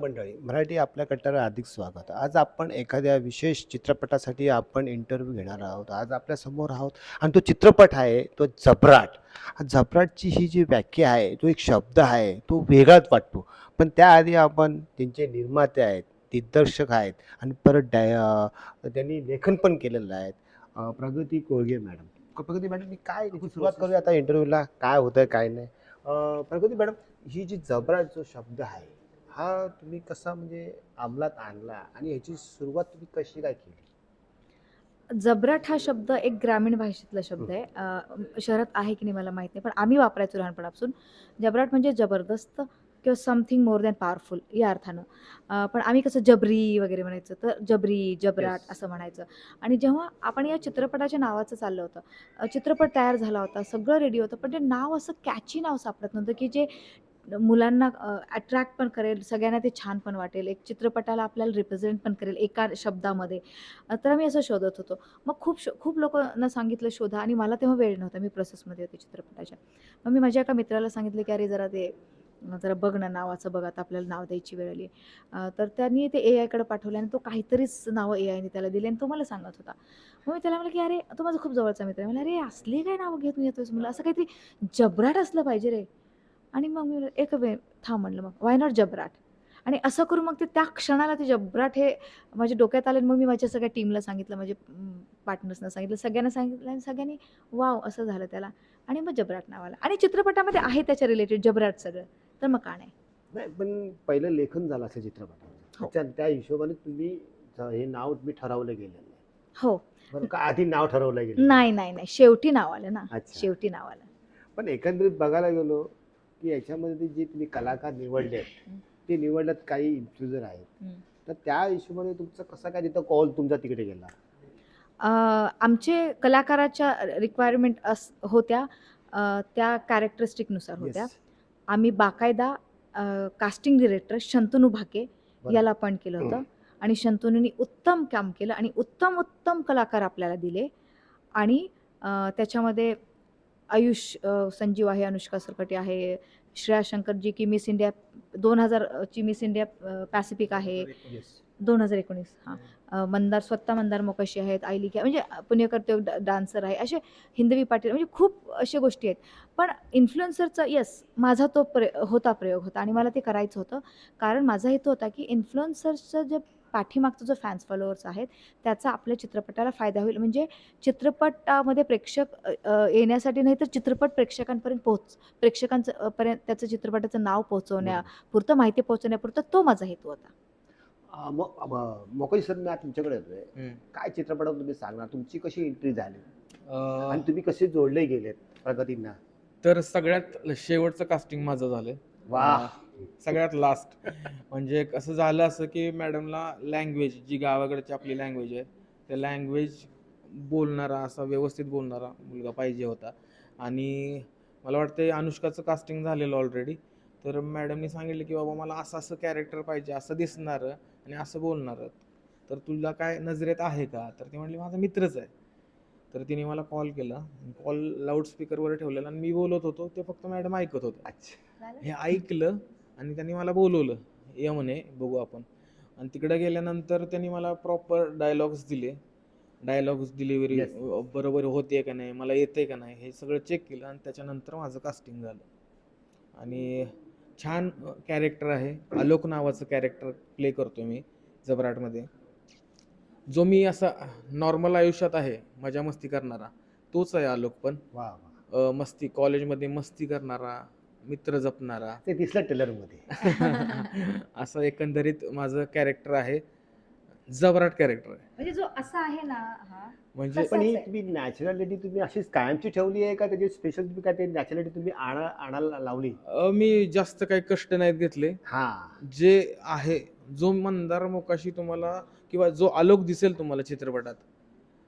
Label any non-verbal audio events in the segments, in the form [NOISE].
मंडळी मराठी आपल्या कट्ट्यावर अधिक स्वागत. आज आपण एखाद्या विशेष चित्रपटासाठी आपण इंटरव्ह्यू घेणार आहोत. आज आपल्यासमोर आहोत आणि तो चित्रपट आहे तो जबराट. जबराटची ही जी व्याख्या आहे तो एक शब्द आहे तो वेगळाच वाटतो. पण त्याआधी आपण त्यांचे निर्माते आहेत दिग्दर्शक आहेत आणि परत डाय त्यांनी लेखन पण केलेलं आहे. प्रगती कोळगे मॅडम. प्रगती मॅडम मी काय सुरुवात करूया आता इंटरव्ह्यूला काय होतं काय नाही? प्रगती मॅडम ही जी जबराट जो शब्द आहे हा तुम्ही कसा म्हणजे अंमलात आणला आणि ह्याची सुरुवात तुम्ही कशी काय केली? जबराट हा शब्द एक ग्रामीण भाषेतला शब्द आहे. शहरात आहे की नाही मला माहीत नाही पण आम्ही वापरायचो लहानपणापासून. जबराट म्हणजे जबरदस्त किंवा समथिंग मोर दॅन पॉवरफुल या अर्थानं. पण आम्ही कसं जबरी वगैरे म्हणायचं तर जबरी जबराट Yes. असं म्हणायचं. आणि जेव्हा आपण या चित्रपटाच्या नावाचं चाललं होतं चित्रपट तयार झाला होता सगळं रेडी होतं पण ते नाव असं कॅची नाव सापडत नव्हतं की जे मुलांना अट्रॅक्ट पण करेल सगळ्यांना ते छान पण वाटेल. एक चित्रपटाला आपल्याला रिप्रेझेंट पण करेल एका शब्दामध्ये. तर मी असं शोधत होतो. मग खूप शो खूप लोकांना सांगितलं शोधा आणि मला तेव्हा वेळ नव्हता मी प्रोसेसमध्ये होते चित्रपटाच्या. मग मी माझ्या एका मित्राला सांगितलं की अरे जरा ते जरा बघ ना नावाचं बघ आता आपल्याला नाव द्यायची वेळ आली. तर त्यांनी ते ए आयकडे पाठवलं आणि तो काहीतरीच नावं ए आयने त्याला दिले आणि तो मला सांगत होता. मग मी त्याला म्हणलं की अरे तो माझा खूप जवळचा मित्र आहे. मला अरे असली काय नावं घेत येतोयस मला? असं काहीतरी जबराट असलं पाहिजे रे. आणि मग मी एक वे थांब म्हणलं मग वाय नॉट जबराट? आणि असं करून मग ते त्या क्षणाला ते जबराट हे माझ्या डोक्यात आले आणि मग मी माझ्या सगळ्या टीमला सांगितलं माझे पार्टनर्सना सांगितलं सगळ्यांना सांगितलं आणि सगळ्यांनी वाव असं झालं त्याला. आणि मग जबराट नाव आलं आणि चित्रपटामध्ये आहे त्याच्या रिलेटेड जबराट सगळं तर मग का नाही? नाही पण पहिलं लेखन झालं असेल चित्रपटाचं हो. त्या हिशोबाने तुम्ही हे नाव तुम्ही ठरवलं गेलेलं आहे. हो. बरं का आधी नाव ठरवलं गेलं नाही नाही नाही शेवटी नाव आलं ना. अच्छा. शेवटी नाव आलं. पण एकंदरीत बघायला गेलो की याच्यामध्ये जे तुम्ही कलाकार निवडले आहेत, ते निवडल्यात काही इन्फ्लुएन्सर आहेत. तर त्या हिशोबाने तुमचा कसा काय तिथं कॉल तुमचा तिकडे गेला? आमचे कलाकाराच्या रिक्वायरमेंट अस होत्या. त्या कॅरेक्टरिस्टिकनुसार होत्या. आम्ही बाकायदा कास्टिंग डिरेक्टर शंतनू भाके. याला अपॉइंट केलं होतं. आणि शंतनूनी उत्तम काम केलं आणि उत्तम उत्तम कलाकार आपल्याला दिले. आणि त्याच्यामध्ये आयुष संजीव आहे अनुष्का सरकटे आहे श्रेया शंकर जी की मिस इंडिया दोन हजारची मिस इंडिया पॅसिफिक आहे. दोन हजार एकोणीस. हां. मंदार स्वतः मंदार मोकाशी आहेत आयली क्या म्हणजे पुणेकर ते डा डान्सर आहे. असे हिंदवी पाटील म्हणजे खूप अशा गोष्टी आहेत. पण इन्फ्लुएन्सरचा येस माझा तो प्र होता प्रयोग होता आणि मला ते करायचं होतं. कारण माझा हेतू होता की इन्फ्लुएन्सर्सचं जे पाठीमागचं जो फॅन्स फॉलोअर्स आहेत त्याचा आपल्या चित्रपटाला फायदा होईल. म्हणजे चित्रपटामध्ये प्रेक्षक येण्यासाठी नाही तर चित्रपट प्रेक्षकांपर्यंत पोहोच प्रेक्षकांचं पर्यंत त्याचं चित्रपटाचं नाव पोहोचवण्या पुरतं माहिती पोहोचवण्यापुरतं तो माझा हेतू होता. मोकळी सर मी आज तुमच्याकडे येतोय. काय चित्रपटात तुम्ही सांगणार? तुमची कशी एंट्री झाली? आणि तुम्ही कसे जोडले गेलेत प्रगतींना? तर सगळ्यात शेवटचं कास्टिंग माझं झालं वा सगळ्यात लास्ट म्हणजे कसं झालं असं की मॅडमला लँग्वेज जी गावाकडची आपली लँग्वेज आहे त्या लँग्वेज बोलणारा असा व्यवस्थित बोलणारा मुलगा पाहिजे होता. आणि मला वाटतं अनुष्काचं कास्टिंग झालेलं ऑलरेडी तर मॅडमनी सांगितलं की बाबा मला असं असं कॅरेक्टर पाहिजे असं दिसणारं आणि असं बोलणारं. तर तुला काय नजरेत आहे का? तर ती म्हणली माझा मित्रच आहे. तर तिने मला कॉल. केला कॉल लाऊडस्पीकरवर ठेवलेला आणि मी बोलत होतो. ते फक्त मॅडम ऐकत होते. हे ऐकलं आणि त्यांनी मला बोलवलं ये म्हणे बघू आपण. आणि तिकडे गेल्यानंतर त्यांनी मला प्रॉपर डायलॉग्स दिले. Dialogues delivery Yes. बरोबर होते का नाही मला येते का नाही हे सगळं चेक केलं आणि त्याच्यानंतर माझं कास्टिंग झालं. आणि छान कॅरेक्टर आहे. आलोक नावाचं कॅरेक्टर प्ले करतो मी जबराटमध्ये. जो मी असा नॉर्मल आयुष्यात आहे मजा मस्ती करणारा तोच आहे आलोक पण. वा वा. अ, मस्ती कॉलेजमध्ये मस्ती करणारा मित्र जपणारा. [LAUGHS] ते दिसलं टेलरमध्ये [LAUGHS] असं एकंदरीत माझं कॅरेक्टर आहे. जबराट कॅरेक्टर आहे. म्हणजे जो असा आहे ना हा. म्हणजे पण ही. तुम्ही नॅचरॅलिटी तुम्ही अशीच कायमची ठेवली आहे का? त्याची स्पेशल तुम्ही काय ते नॅचरॅलिटी तुम्ही आणा आणायला लावली? अ, मी जास्त काही कष्ट नाहीत घेतले. हा. जे आहे जो मंदार मोकाशी तुम्हाला किंवा जो आलोक दिसेल तुम्हाला चित्रपटात.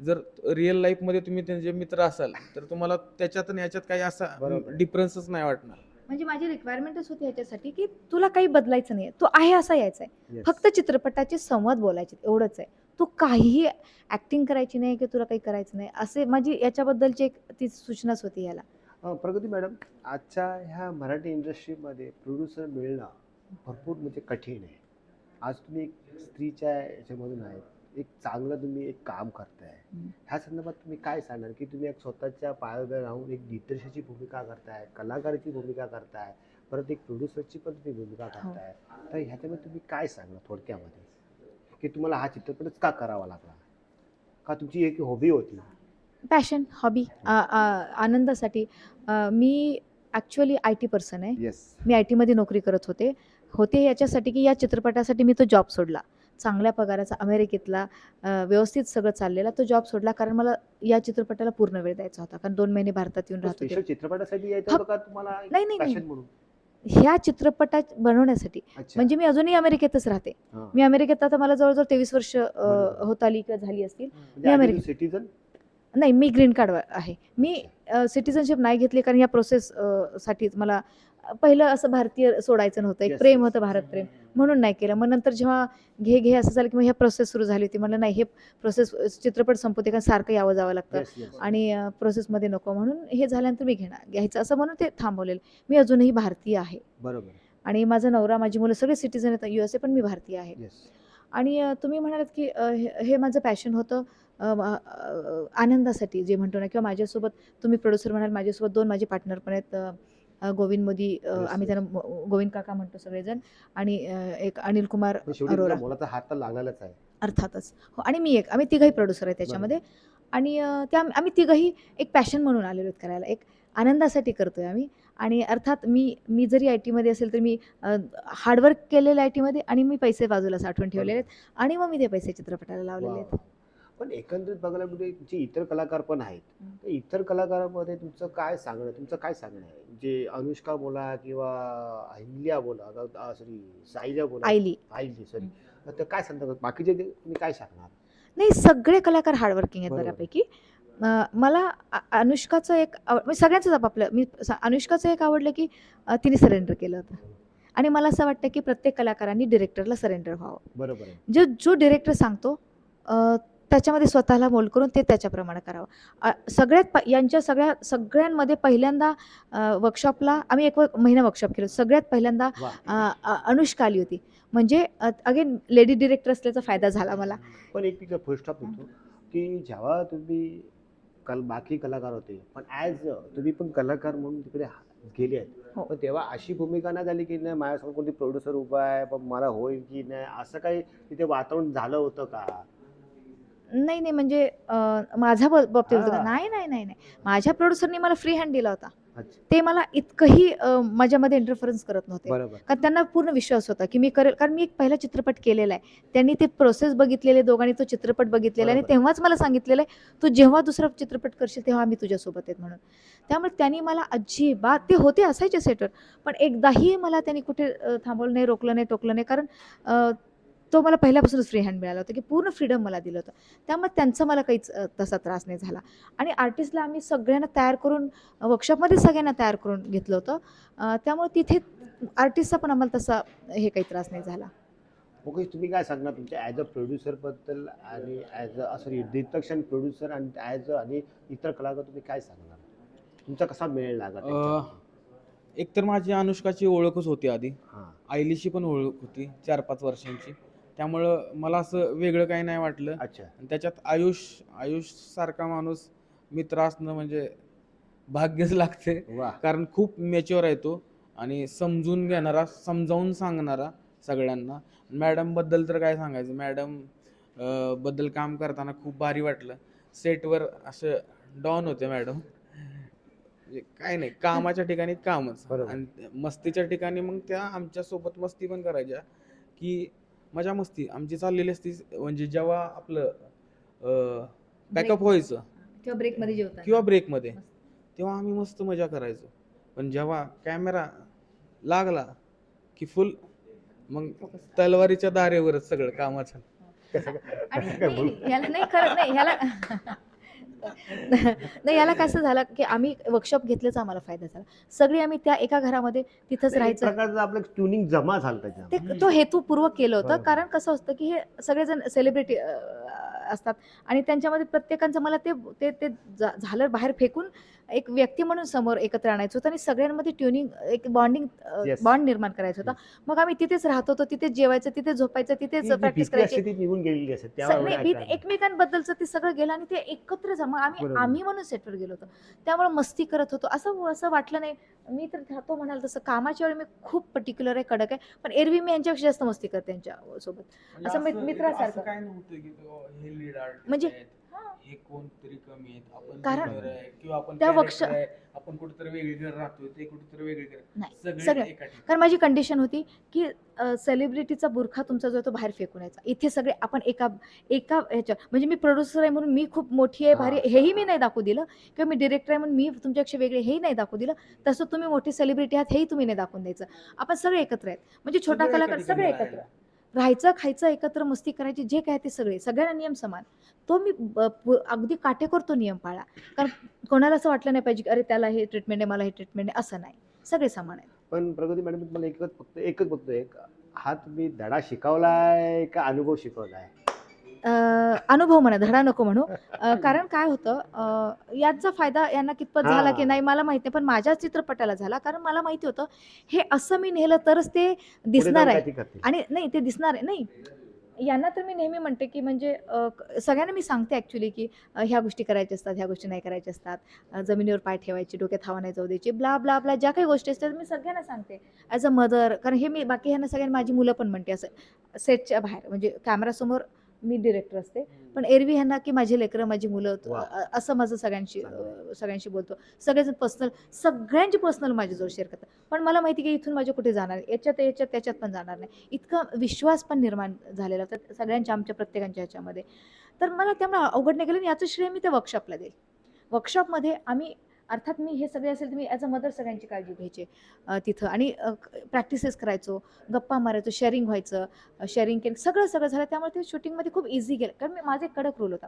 जर रिअल लाईफमध्ये तुम्ही त्यांचे मित्र असाल तर तुम्हाला त्याच्यात आणि याच्यात काही असा बरोबर. डिफरन्सच नाही वाटणार. म्हणजे माझी रिक्वायरमेंटच होती ह्याच्यासाठी की तुला काही बदलायचं नाही तो आहे असा यायचा आहे Yes. फक्त चित्रपटाचे संवाद बोलायचे एवढंच आहे. तू काहीही ऍक्टिंग करायची नाही की तुला काही करायचं नाही. असे माझी याच्याबद्दलची एक ती सूचनाच होती याला. अं, प्रगती मॅडम आजच्या ह्या मराठी इंडस्ट्रीमध्ये प्रोड्युसर मिळणं भरपूर म्हणजे कठीण आहे. आज तुम्ही एक स्त्रीच्या याच्यामधून आहेत. एक चांगलं तुम्ही एक काम करताय. ह्या संदर्भात तुम्ही काय सांगणार की तुम्ही एक स्वतःच्या पायावर राहून एक दिग्दर्शकाची भूमिका करताय कलाकाराची भूमिका करताय परत एक प्रोड्युसरची पण तुम्ही भूमिका हो. करताय. तर ह्याच्यामध्ये तुम्ही काय सांगणार थोडक्यामध्ये? की तुम्हाला हा चित्रपटच का करावा लागला? का तुमची एक हॉबी होती? पॅशन हॉबी आनंदासाठी. अ, मी ॲक्च्युअली आय टी पर्सन आहे. येस मी आय टीमध्ये नोकरी करत होते. होते याच्यासाठी की या चित्रपटासाठी मी तो जॉब सोडला. चांगल्या पगाराचा अमेरिकेतला व्यवस्थित सगळं चाललेला तो जॉब सोडला. कारण मला या चित्रपटाला पूर्ण वेळ द्यायचा होता. कारण दोन महिने भारतात येऊन राहत चित्रपटासाठी नाही, नाही, ह्या चित्रपटात बनवण्यासाठी. म्हणजे मी अजूनही अमेरिकेतच राहते. मी अमेरिकेत आता मला जवळजवळ तेवीस वर्ष. होत आली किंवा झाली असतील. म्हणजे अमेरिकेत- नाही मी ग्रीन कार्ड आहे. मी सिटिझनशिप नाही घेतली कारण या प्रोसेस साठीच मला पहिलं असं भारतीय सोडायचं नव्हतं. एक प्रेम. होतं भारत प्रेम. म्हणून नाही केलं. मग नंतर जेव्हा घे घे असं झालं की मग ह्या प्रोसेस सुरू झाली होती. म्हणलं नाही हे प्रोसेस चित्रपट संपवते कारण सारखं यावं जावं लागतं. आणि प्रोसेसमध्ये नको. म्हणून हे झाल्यानंतर मी घेणार घ्यायचं असं म्हणून ते थांबवलेलं. मी अजूनही भारतीय आहे. बरोबर. आणि माझा नवरा माझी मुलं सगळे सिटिझन आहेत. यू एस ए पण मी भारतीय आहे. आणि तुम्ही म्हणालात की हे माझं पॅशन होतं आनंदासाठी जे म्हणतो ना किंवा माझ्यासोबत तुम्ही प्रोड्युसर म्हणाल माझ्यासोबत दोन माझे पार्टनर पण आहेत गोविंद मोदी आम्ही. त्यांना गोविंद काका म्हणतो सगळेजण. आणि एक अनिल कुमार अरोरा. हात तर लागलेलाच आहे. अर्थातच. हो आणि मी एक आम्ही तिघही प्रोड्युसर आहे त्याच्यामध्ये. आणि त्या आम्ही तिघही एक पॅशन म्हणून आलेलो आहेत करायला. एक आनंदासाठी करतोय आम्ही. आणि अर्थात मी मी जरी आय टीमध्ये असेल तर मी हार्डवर्क केलेलं आय टीमध्ये आणि मी पैसे बाजूला साठवून ठेवलेले आहेत. आणि मग मी ते पैसे चित्रपटाला लावलेले आहेत. पण एकंदरित बघायला म्हणजे तुमचे इतर कलाकार पण आहेत. तर इतर कलाकारामध्ये तुमचं काय सांगणं तुमचं काय सांगणं आहे? जे अनुष्का बोला किंवा अहिल्या बोला सॉरी साईजा बोला आयली. आईली सॉरी तर काय सांगता बाकीचे तुम्ही काय सांगणार? नाही सगळे कलाकार हार्डवर्किंग आहेत. बऱ्यापैकी. मला अनुष्काचं एक आव- म्हणजे सगळ्यांचंच आपापलं मी अनुष्काचं एक आवडलं की तिने सरेंडर केलं होतं. आणि मला असं वाटतं की प्रत्येक कलाकारांनी डिरेक्टरला सरेंडर व्हावं. बरोबर जो जो डिरेक्टर सांगतो त्याच्यामध्ये स्वतःला मोल करून ते त्याच्याप्रमाणे करावं. सगळ्यात प यांच्या सगळ्या सगळ्यांमध्ये पहिल्यांदा वर्कशॉपला आम्ही एक महिना वर्कशॉप केलं. सगळ्यात पहिल्यांदा अनुष्का आली होती. म्हणजे अगेन लेडी डिरेक्टर असल्याचा फायदा झाला मला. पण एक फुल स्टॉप होतो की जेव्हा तुम्ही कल बाकी कलाकार होते पण ॲज तुम्ही पण कलाकार म्हणून तिकडे गेले आहेत. हो. पण तेव्हा अशी भूमिका नाही झाली की नाही माझ्यासमोर कोणती प्रोड्युसर उभा आहे पण मला होईल की नाही असं काही तिथे वातावरण झालं होतं का? नाही नाही म्हणजे अ, ब- बाबतीत होतं का? हा. नाही नाही नाही नाही. माझ्या प्रोड्युसरनी मला फ्री हँड दिला होता. अच्छा. ते मला इतकंही अ, माझ्यामध्ये इंटरफरन्स करत नव्हते. बरोबर. कारण त्यांना पूर्ण विश्वास होता की मी करेल. कारण मी एक पहिला चित्रपट केलेला आहे. त्यांनी ते प्रोसेस बघितलेले दोघांनी तो चित्रपट बघितलेला आहे. आणि बरोबर. तेव्हाच मला सांगितलेलं आहे तू जेव्हा दुसरा चित्रपट करशील तेव्हा आम्ही तुझ्यासोबत आहेत म्हणून. त्यामुळे त्यांनी मला अजिबात ते होते असायचे सेटर पण एकदाही मला त्यांनी कुठे अ, थांबवलं नाही रोखलं नाही टोकलं नाही. कारण अ, तो मला पहिल्यापासूनच फ्री हँड मिळाला होता की पूर्ण फ्रीडम मला दिलं होतं. त्यामुळे त्यांचा मला काहीच तसा त्रास नाही झाला. आणि आर्टिस्टला आम्ही सगळ्यांना तयार करून वर्कशॉपमध्ये सगळ्यांना तयार करून घेतलं होतं. त्यामुळे तिथे आर्टिस्टचा पण आम्हाला तसा हे काही त्रास नाही झाला. ओके तुम्ही काय सांगणार? तुमच्या ॲज अ प्रोड्युसरबद्दल आणि ॲज अ सॉरी दिग्दर्शक आणि प्रोड्युसर आणि ॲज अ आणि इतर कलाकार तुम्ही काय सांगणार? तुमचा कसा मेळ लागला त्यांच्याशी? एकतर माझी अनुष्काची ओळखच होती आधी. हां. आईलीची पण ओळख होती चार पाच वर्षांची. त्यामुळं मला असं वेगळं काही नाही वाटलं. अच्छा. आणि त्याच्यात आयुष आयुष सारखा माणूस मित्र असणं म्हणजे भाग्यच लागते. वा. कारण खूप मॅच्युअर आहे तो आणि समजून घेणारा समजावून सांगणारा सगळ्यांना. मॅडमबद्दल तर काय सांगायचं? मॅडम अं, बद्दल काम करताना खूप भारी वाटलं. सेटवर असं डॉन होते मॅडम. म्हणजे काय नाही कामाच्या ठिकाणी कामच. बरोबर. आणि मस्तीच्या ठिकाणी मग त्या आमच्यासोबत मस्ती पण करायच्या की मजा मस्ती. आमची चाललेली असती म्हणजे जेव्हा आपलं बॅकअप व्हायचं. किंवा ब्रेकमध्ये जेवतात किंवा ब्रेकमध्ये तेव्हा आम्ही मस्त मजा करायचो. पण जेव्हा कॅमेरा लागला की फुल मग तलवारीच्या दारेवरच सगळं कामाचं. आणि नाही, याला नाही खरं नाही ह्याला नाही याला कसं झालं की आम्ही वर्कशॉप घेतल्याचा आम्हाला फायदा झाला. सगळी आम्ही त्या एका घरामध्ये तिथंच राहायचं. आपलं ट्युनिंग जमा झालं ते तो हेतूपूर्वक केलं होतं. कारण कसं असतं की हे सगळेजण सेलिब्रिटी असतात. आणि त्यांच्यामध्ये प्रत्येकांचं मला ते ते झालं बाहेर फेकून. एक व्यक्ती म्हणून समोर एकत्र आणायचं होतं आणि सगळ्यांमध्ये ट्युनिंग एक बॉन्डिंग. बॉन्ड निर्माण करायचं होतं. मग आम्ही तिथेच राहत होतो तिथेच जेवायचं तिथेच झोपायचं ती तिथेच प्रॅक्टिस करायची. एकमेकांबद्दलचं ते सगळं गेलं आणि ते एकत्र जमा आम्ही. आम्ही म्हणून सेटवर गेलो होतो. त्यामुळे मस्ती करत होतो. असं असं वाटलं नाही. मी तर राहतो म्हणाल तसं. कामाच्या वेळी मी खूप पर्टिक्युलर आहे कडक आहे. पण एरवी मी यांच्यापेक्षा जास्त मस्ती करते त्यांच्यासोबत. म्हणजे असं मित- मित्रासारखं. हे म्हणजे- हे कोणतरी कमी आहेत आपण कारण- आहे, किंवा आपण त्या वक्ष- आपण कुठेतरी वेगळीकडे राहतोय ते कुठेतरी नाही सगळे सगळे एका ठिकाणी. कारण माझी कंडिशन होती की सेलिब्रिटीचा बुरखा तुमचा जो आहे तो बाहेर फेकून यायचा. इथे सगळे आपण एका एका ह्याच्या म्हणजे मी प्रोड्युसर आहे म्हणून मी खूप मोठी आहे भारी आहे, हेही मी नाही दाखवू दिलं. किंवा मी डिरेक्टर आहे म्हणून मी तुमच्यापेक्षा वेगळे हेही नाही दाखवू दिलं. तसं तुम्ही मोठी सेलिब्रिटी आहात हेही तुम्ही नाही दाखवून द्यायचं. आपण सगळे एकत्र आहेत. म्हणजे छोटा सगळे एका कलाकार ठिकाणी सगळे एकत्र राहायला. राहायचं खायचं एकत्र मस्ती करायची जे काय ते सगळे. सगळ्यांना नियम समान. तो मी ब- अगदी काटेकोर तो नियम पाळा. कारण कोणाला असं वाटलं नाही पाहिजे की अरे त्याला हे ट्रीटमेंट आहे मला हे ट्रीटमेंट आहे असं नाही. सगळे समान आहेत. पण प्रगती मॅडम तुम्हाला एकच फक्त एकच बघतो एक हा तुम्ही धडा शिकवलाय का अनुभव शिकवलाय? आहे अनुभव म्हणा धडा नको म्हणू. कारण काय होतं याचा फायदा यांना कितपत झाला की. नाही मला माहिती नाही पण माझ्या चित्रपटाला झाला. कारण मला माहिती होतं हे असं मी नेलं तरच ते दिसणार आहे. आणि नाही ते दिसणार आहे. नाही यांना तर मी नेहमी म्हणते की म्हणजे सगळ्यांना मी सांगते ॲक्च्युली की ह्या गोष्टी करायच्या असतात ह्या गोष्टी नाही करायच्या असतात. जमिनीवर पाय ठेवायचे डोक्यात हवा नाही जाऊ द्यायची ब्ला ब्ला ब्ला ज्या काही गोष्टी असतात मी सगळ्यांना सांगते. ॲज अ मदर कारण हे मी बाकी ह्यांना सगळ्यांना माझी मुलं पण म्हणते असं सेटच्या बाहेर. म्हणजे कॅमेरासमोर मी डिरेक्टर असते. पण एरवी ह्यांना की माझी लेकरं माझी मुलं असं माझं सगळ्यांशी सगळ्यांशी बोलतो. सगळेजण पर्सनल सगळ्यांची पर्सनल माझ्याजवळ शेअर करतात पण मला माहिती की इथून माझे कुठे जाणार. याच्यात याच्यात त्याच्यात पण जाणार नाही. इतका विश्वास पण निर्माण झालेला होता सगळ्यांच्या आमच्या प्रत्येकांच्या ह्याच्यामध्ये. तर मला त्यामुळे अवघड नाही गेलं आणि याचं श्रेय मी त्या वर्कशॉपला देईल. वर्कशॉपमध्ये आम्ही अर्थात मी हे सगळे असेल तर मी ॲज अ मदर सगळ्यांची काळजी घ्यायची तिथं. आणि प्रॅक्टिसेस करायचो गप्पा मारायचो शेअरिंग व्हायचं शेअरिंग केलं सगळं सगळं झालं. त्यामुळे ते शूटिंगमध्ये खूप इझी गेलं. कारण मी माझा एक कडक रूल होता.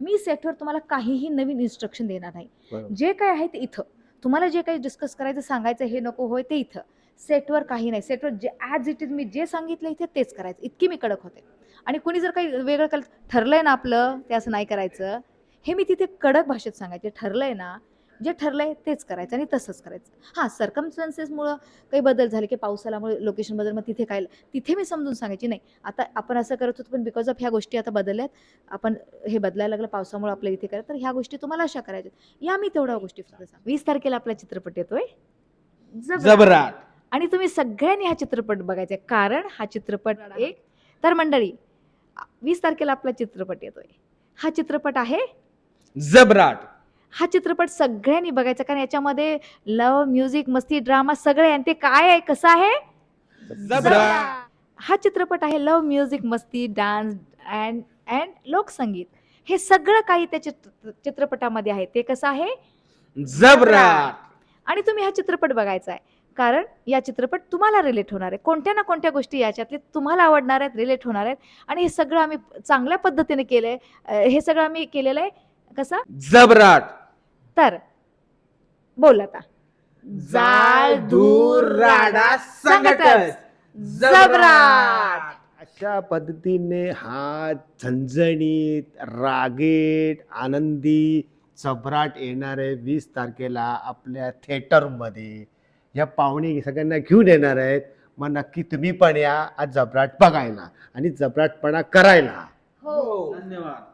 मी सेटवर तुम्हाला काहीही नवीन इन्स्ट्रक्शन देणार नाही. जे काय आहे ते इथं. तुम्हाला जे काही डिस्कस करायचं सांगायचं हे नको होय ते इथं. सेटवर काही नाही. सेटवर जे ॲज इट इज मी जे सांगितलं इथे तेच करायचं. इतकी मी कडक होते. आणि कोणी जर काही वेगळं केलं ठरलंय ना आपलं ते असं नाही करायचं. हे मी तिथे कडक भाषेत सांगायचे. ठरलंय ना जे ठरलंय तेच करायचं आणि तसंच करायचं. हां सर्कमस्टन्सेसमुळं काही बदल झाले की पाऊस आल्यामुळे लोकेशन बदल मग तिथे काय तिथे मी समजून सांगायची नाही. आता आपण असं करत होतो पण बिकॉज ऑफ ह्या गोष्टी आता बदलल्यात आपण हे बदलायला लागलं पावसामुळे आपल्या इथे करत तर ह्या गोष्टी तुम्हाला अशा करायच्या या मी तेवढ्या गोष्टी फक्त सांग वीस तारखेला आपला चित्रपट येतोय. जबरा. जबराट. आणि तुम्ही सगळ्यांनी हा चित्रपट बघायचा. कारण हा चित्रपट एक तर मंडळी वीस तारखेला आपला चित्रपट येतोय. हा चित्रपट आहे? जबराट. हा चित्रपट सगळ्यांनी बघायचा कारण याच्यामध्ये लव म्युझिक मस्ती ड्रामा सगळे. आणि ते काय आहे? कसं आहे? हा चित्रपट आहे लव म्युझिक मस्ती डान्स अँड अँड लोकसंगीत. हे सगळं काही त्या चित्र चित्रपटामध्ये आहे. ते कसं आहे? जबराट आणि तुम्ही हा चित्रपट बघायचा आहे. कारण या चित्रपट तुम्हाला रिलेट होणार आहे. कोणत्या ना कोणत्या गोष्टी याच्यातले तुम्हाला आवडणार आहेत रिलेट होणार आहेत. आणि हे सगळं आम्ही चांगल्या पद्धतीने केलं आहे हे सगळं आम्ही केलेलं आहे. कसं? जबराट तर बोल आता. जाळ धूर राडा संकटच. जबराट. अशा पद्धतीने हा झणझणीत रागेट आनंदी चबराट येणार आहे वीस तारखेला आपल्या थिएटरमध्ये. या पाहुणे सगळ्यांना घेऊन येणार आहेत. मग नक्की तुम्ही पण या आज जबराट बघायला आणि जबराटपणा करायला. हो. धन्यवाद.